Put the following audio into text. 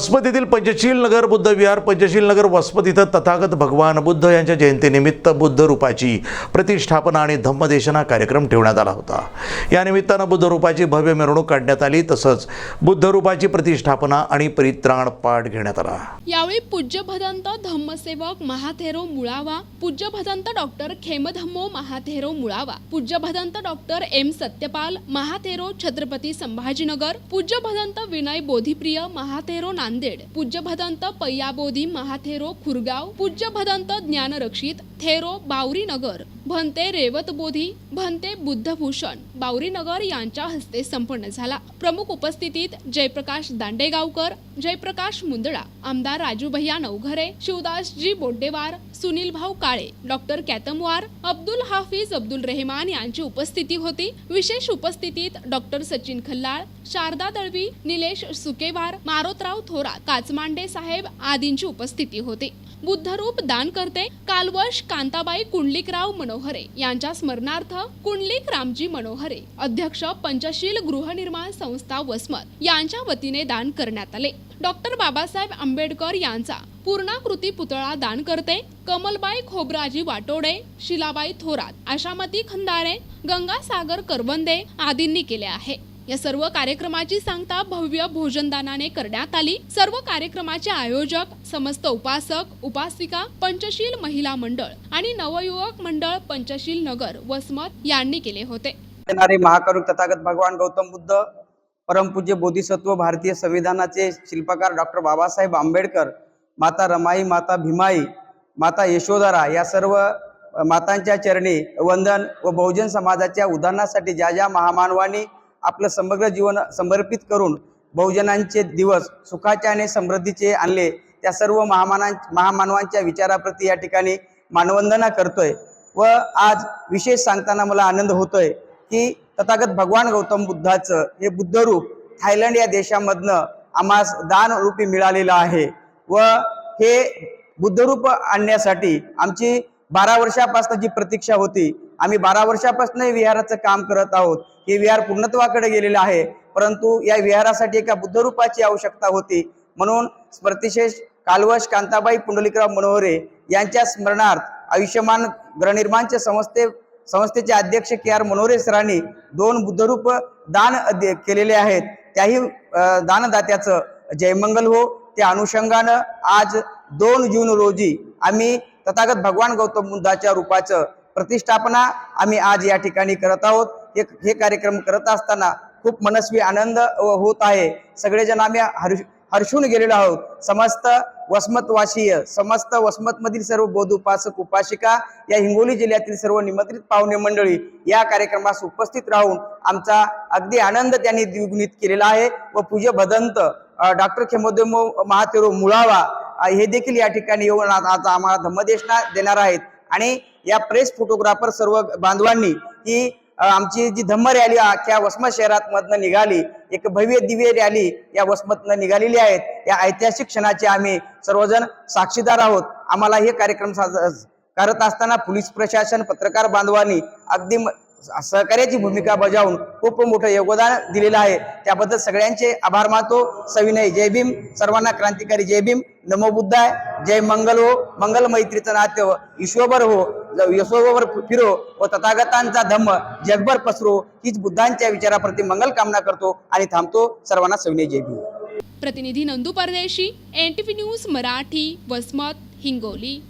वसमत येथील पंचशील नगर बुद्ध विहार पंचशील नगर वसमत इथं तथागत भगवान बुद्ध यांच्या जयंतीनिमित्त बुद्ध रूपाची प्रतिष्ठापना आणि धम्मदेशना कार्यक्रम ठेवण्यात आला होता. या निमित्तानं बुद्ध रूपाची भव्य मिरवणूक काढण्यात आली तसंच बुद्ध रूपाची प्रतिष्ठापना आणि परित्राण पाठ घेण्यात आला. यावेळी पूज्य भदंत धम्मसेवक महाथेरो मुळावा पूज्य भदंत डॉक्टर खेमधम्मो महाथेरो मुळावा पूज्य भदंत डॉक्टर एम सत्यपाल महाथेरो छत्रपती संभाजीनगर पूज्य भदंत विनय बोधिप्रिय महाथेरो नांदेड. पूज्य भदंत पय्याबोधी महाथेरो खुरगाव. पूज्य भदंत ज्ञानरक्षित थेरो बावरी नगर भंते रेवत बोधी भंते बुद्धभूषण. बावरी नगर यांच्या हस्ते संपन्न झाला. प्रमुख उपस्थितीत जयप्रकाश दांडेगावकर जयप्रकाश मुंदडा आमदार राजूभैया नवघरे शिवदासजी बोड्डेवार सुनील भाऊ काळे डॉक्टर कॅतमवार अब्दुल हाफिज अब्दुल रेहमान यांची उपस्थिती होती. विशेष उपस्थितीत डॉक्टर सचिन खल्लाळ शारदा दळवी निलेश सुकेवार मारोतराव थोरात काचमांडे साहेब आदींची उपस्थिती होती. बुद्धरूप दान करते कालवश कांताबाई कुंडलिकराव मनोहरे. यांच्या स्मरणार्थ कुंडलिक रामजी मनोहरे अध्यक्ष पंचशील गृहनिर्माण संस्था वसमत यांच्या वतीने दान करण्यात आले. डॉक्टर बाबासाहेब आंबेडकर यांचा पूर्णाकृती पुतळा दान करते कमलबाई खोबराजी वाटोडे शिलाबाई थोरात आशामती खंदारे गंगासागर करवंदे आदींनी केले आहे. या सर्व कार्यक्रमाची सांगता भव्य भोजनदानाने करण्यात आली. सर्व कार्यक्रमाचे आयोजक समस्त उपासक उपासिका पंचशील महिला मंडळ आणि नवयुवक मंडळ पंचशील नगर वसमत यांनी केले होते. येणारे तथागत भगवान गौतम बुद्ध परमपूज्य बोधिसत्व भारतीय संविधानाचे शिल्पकार डॉक्टर बाबासाहेब आंबेडकर माता रमाई माता भीमाई माता यशोधरा या सर्व मातांच्या चरणी वंदन व बहुजन समाजाच्या उदाहरणासाठी ज्या ज्या महामानवानी आपलं समग्र जीवन समर्पित करून बहुजनांचे दिवस सुखाचे आणि समृद्धीचे आणले त्या सर्व महामानां महामानवांच्या विचाराप्रती या ठिकाणी मानवंदना करतोय. व आज विशेष सांगताना मला आनंद होतोय की तथागत भगवान गौतम बुद्धाचं हे बुद्धरूप थायलंड या देशामधनं आम्हास दान रूपी मिळालेलं आहे. व हे बुद्धरूप आणण्यासाठी आमची बारा वर्षापासून जी प्रतीक्षा होती आम्ही बारा वर्षापासून हे विहाराचं काम करत आहोत. हे विहार पूर्णत्वाकडे गेलेलं आहे. परंतु या विहारासाठी एका बुद्धरूपाची आवश्यकता होती. म्हणून स्मृतिशेष कालवश कांताबाई पुंडलिकराव मनोहरे यांच्या स्मरणार्थ आयुष्यमान गृहनिर्माणचे संस्थे संस्थेचे अध्यक्ष के आर मनोरे सरांनी दोन बुद्धरूप दान केलेले आहेत. त्याही दानदात्याचं जयमंगल हो. त्या अनुषंगानं आज दोन जून रोजी आम्ही तथागत भगवान गौतम बुद्धाच्या रूपाचं प्रतिष्ठापना आम्ही आज या ठिकाणी करत आहोत. हे हे कार्यक्रम करत असताना खूप मनस्वी आनंद होत आहे. सगळेजण आम्ही हर्ष हर्षून गेलेलो आहोत. समस्त वसमतवासीय समस्त वसमतमधील सर्व बौद्ध उपासक उपासिका या हिंगोली जिल्ह्यातील सर्व निमंत्रित पाहुणे मंडळी या कार्यक्रमास उपस्थित राहून आमचा अगदी आनंद त्यांनी द्विगुणित केलेला आहे व पूज्य भदंत डॉक्टर खेमोदेमो महातेरो मुळावा हे देखील या ठिकाणी येऊन आज आज आम्हाला धम्मदेशना देणार आहेत. आणि या प्रेस फोटोग्राफर सर्व बांधवांनी ही आमची जी धम्म रॅली अख्ख्या वसमत शहरात मधनं निघाली एक भव्य दिव्य रॅली या वसमतनं निघालेली आहेत. या ऐतिहासिक क्षणाचे आम्ही सर्वजण साक्षीदार आहोत. आम्हाला हे कार्यक्रम साज- करत असताना पोलीस प्रशासन पत्रकार बांधवांनी अगदी म- सहकार्याची भूमिका बजावून खूप मोठं योगदान दिलेलं आहे. त्याबद्दल सगळ्यांचे आभार मानतो. सविनय जय भीम. सर्वांना क्रांतिकारी जय भीम. नमो बुद्धाय. जय मंगल हो. मंगल मैत्रीचं नात्य हो, ईश्वर हो. ज- फिरो. व तथागतांचा धम्म. जगभर पसरो. हीच बुद्धांच्या विचाराप्रती मंगल कामना करतो आणि थांबतो. सर्वांना सविनय जय भीम. प्रतिनिधी नंदू परदेशी एन न्यूज मराठी वसमत हिंगोली.